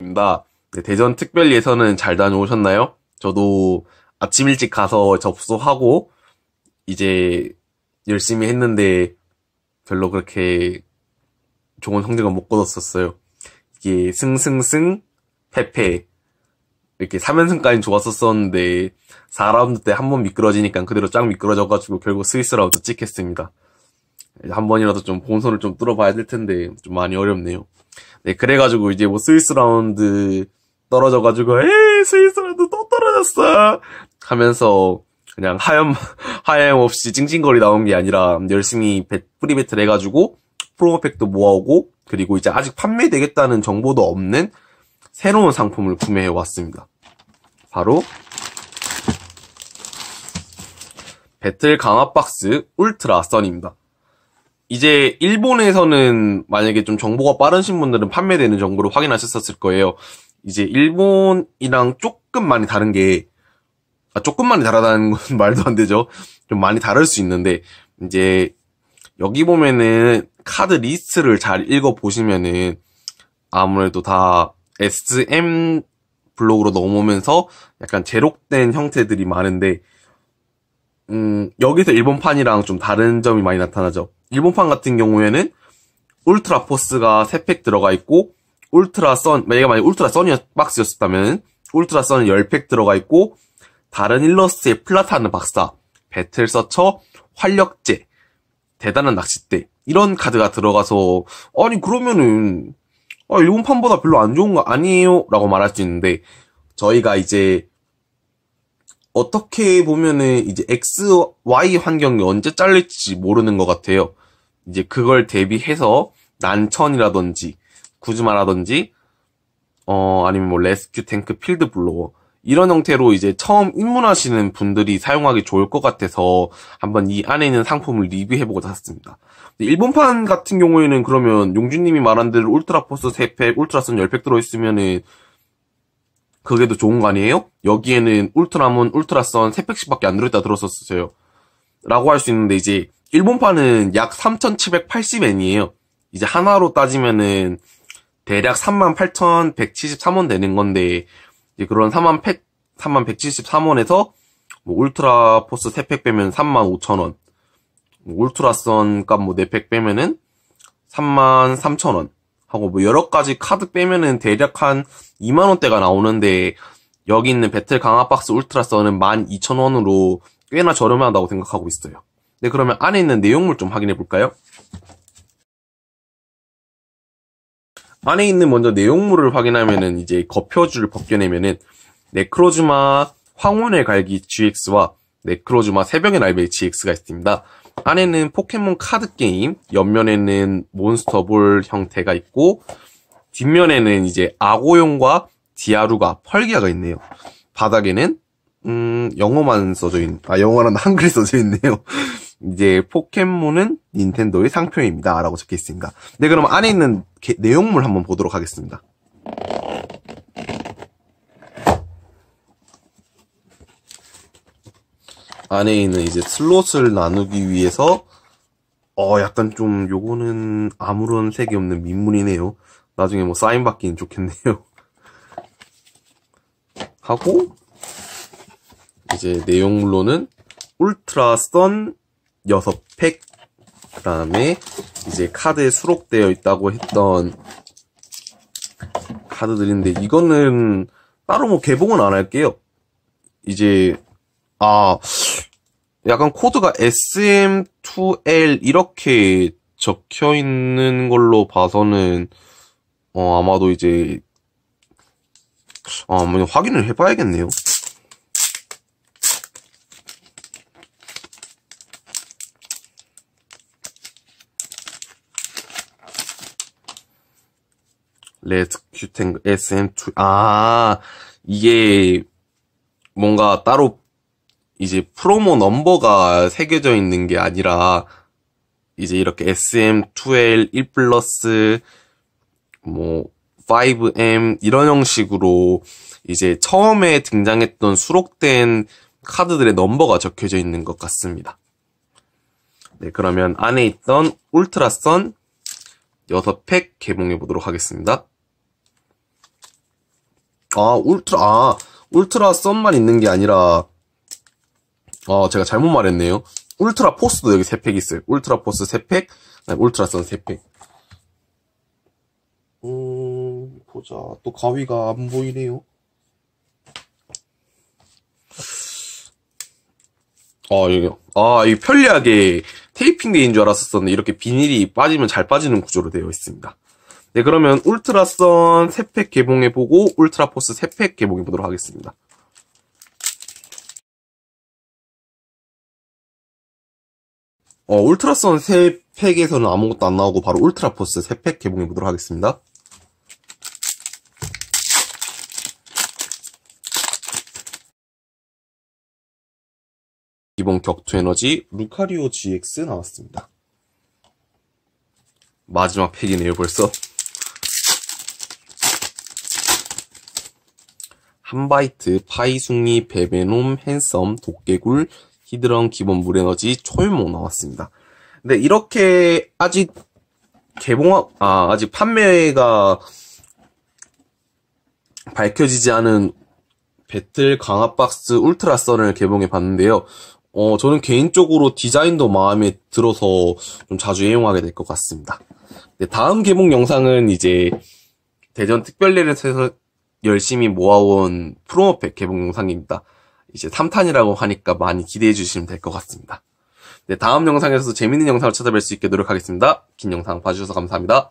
입니다. 네, 대전 특별 예선은 잘 다녀오셨나요? 저도 아침 일찍 가서 접수하고 이제 열심히 했는데 별로 그렇게 좋은 성적은 못 거뒀었어요. 이게 승승승 패패 이렇게 3연승까지 좋았었었는데 4라운드 때 한 번 미끄러지니까 그대로 쫙 미끄러져가지고 결국 스위스 라운드 찍혔습니다. 한 번이라도 좀 본선을 좀 뚫어봐야 될 텐데 좀 많이 어렵네요. 네, 그래가지고 이제 뭐 스위스 라운드 떨어져가지고 에이 스위스 라운드 또 떨어졌어 하면서 그냥 하염 하염 없이 찡찡거리 나온 게 아니라 열심히 배, 프리 배틀 해가지고 프로모팩도 모아오고 그리고 이제 아직 판매되겠다는 정보도 없는 새로운 상품을 구매해 왔습니다. 바로 배틀 강화 박스 울트라 선입니다. 이제 일본에서는 만약에 좀 정보가 빠르신 분들은 판매되는 정보를 확인하셨었을 거예요. 이제 일본이랑 조금 많이 다른 게 아, 조금 많이 다르다는 건 말도 안 되죠. 좀 많이 다를 수 있는데 이제 여기 보면은 카드 리스트를 잘 읽어 보시면은 아무래도 다 SM 블록으로 넘어오면서 약간 제록된 형태들이 많은데 음, 여기서 일본판이랑 좀 다른 점이 많이 나타나죠. 일본판 같은 경우에는 울트라 포스가 3팩 들어가 있고 울트라 선, 얘가 만약 울트라 선이 박스였었다면 울트라 선은 10팩 들어가 있고 다른 일러스트의 플라타는 박사, 배틀 서처, 활력제, 대단한 낚싯대 이런 카드가 들어가서 아니 그러면은 아, 일본판보다 별로 안 좋은 거 아니에요? 라고 말할 수 있는데 저희가 이제 어떻게 보면은 이제 X, Y 환경이 언제 잘릴지 모르는 것 같아요. 이제 그걸 대비해서 난천이라든지 구즈마라든지 어 아니면 뭐 레스큐 탱크 필드 블로워 이런 형태로 이제 처음 입문하시는 분들이 사용하기 좋을 것 같아서 한번 이 안에 있는 상품을 리뷰해보고자 했습니다. 일본판 같은 경우에는 그러면 용준님이 말한 대로 울트라 포스 3팩, 울트라선 10팩 들어있으면은 그게 더 좋은 거 아니에요? 여기에는 울트라몬, 울트라선 3팩씩밖에 안 들어있다 들었었어요. 라고 할 수 있는데 이제 일본판은 약 3,780엔이에요. 이제 하나로 따지면은 대략 38,173원 되는 건데 이제 그런 3만 1 3만 173원에서 뭐 울트라 포스 3팩 빼면 3만 5천원 뭐 울트라 선 값 뭐 4팩 빼면은 3만 3천원 하고 뭐 여러 가지 카드 빼면은 대략 한 2만 원대가 나오는데 여기 있는 배틀 강화 박스 울트라 선은 12,000원으로 꽤나 저렴하다고 생각하고 있어요. 네, 그러면 안에 있는 내용물 좀 확인해 볼까요? 안에 있는 먼저 내용물을 확인하면은 이제 겉표지를 벗겨내면은 네크로즈마 황혼의 갈기 GX와 네크로즈마 새벽의 날개 GX가 있습니다. 안에는 포켓몬 카드 게임, 옆면에는 몬스터볼 형태가 있고 뒷면에는 이제 아고용과 디아루가 펄기아가 있네요. 바닥에는 음, 영어만 써져 있, 아, 영어랑 한글이 써져 있네요. 이제 포켓몬은 닌텐도의 상표입니다. 라고 적혀 있습니다. 네, 그럼 안에 있는 게, 내용물 한번 보도록 하겠습니다. 안에 있는 이제 슬롯을 나누기 위해서 어 약간 좀 요거는 아무런 색이 없는 민물이네요. 나중에 뭐 사인 받기는 좋겠네요. 하고 이제 내용물로는 울트라 선 6팩 그 다음에 이제 카드에 수록되어 있다고 했던 카드들인데 이거는 따로 뭐 개봉은 안 할게요. 이제 아 약간 코드가 SM2L 이렇게 적혀 있는 걸로 봐서는 어 아마도 이제 어 한번 확인을 해봐야겠네요. 레스큐 탱크 SM2 아 이게 뭔가 따로 이제 프로모 넘버가 새겨져 있는 게 아니라 이제 이렇게 SM2L 1 플러스 뭐 5M 이런 형식으로 이제 처음에 등장했던 수록된 카드들의 넘버가 적혀져 있는 것 같습니다. 네, 그러면 안에 있던 울트라선 6팩 개봉해 보도록 하겠습니다. 아, 울트라, 아, 울트라 썬만 있는 게 아니라, 아, 제가 잘못 말했네요. 울트라 포스도 여기 3팩 있어요. 울트라 포스 3팩, 울트라 썬 3팩. 음, 보자. 또 가위가 안 보이네요. 아, 이게, 아, 이 편리하게 테이핑 데인 줄 알았었는데, 이렇게 비닐이 빠지면 잘 빠지는 구조로 되어 있습니다. 네, 그러면 울트라선 3팩 개봉해보고, 울트라포스 3팩 개봉해보도록 하겠습니다. 어, 울트라선 3팩에서는 아무것도 안 나오고, 바로 울트라포스 3팩 개봉해보도록 하겠습니다. 이번 격투 에너지 루카리오 GX 나왔습니다. 마지막 팩이네요, 벌써. 한바이트, 파이숭이, 베베놈, 핸섬, 도깨굴, 히드런, 기본 물에너지, 초일목 나왔습니다. 근데 이렇게 아직 개봉, 아, 아직 판매가 밝혀지지 않은 배틀 강화박스 울트라 선을 개봉해 봤는데요. 어, 저는 개인적으로 디자인도 마음에 들어서 좀 자주 애용하게 될 것 같습니다. 네, 다음 개봉 영상은 이제 대전 특별레일에서 열심히 모아온 프로모팩 개봉 영상입니다. 이제 3탄이라고 하니까 많이 기대해 주시면 될 것 같습니다. 네, 다음 영상에서도 재밌는 영상을 찾아뵐 수 있게 노력하겠습니다. 긴 영상 봐주셔서 감사합니다.